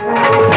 Música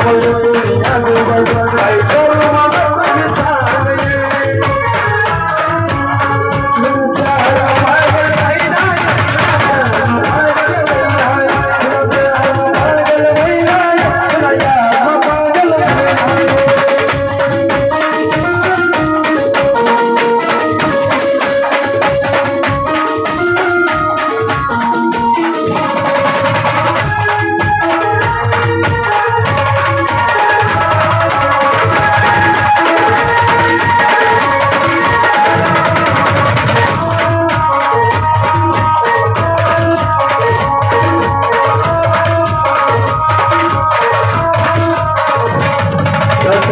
I'm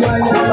yeah, yeah.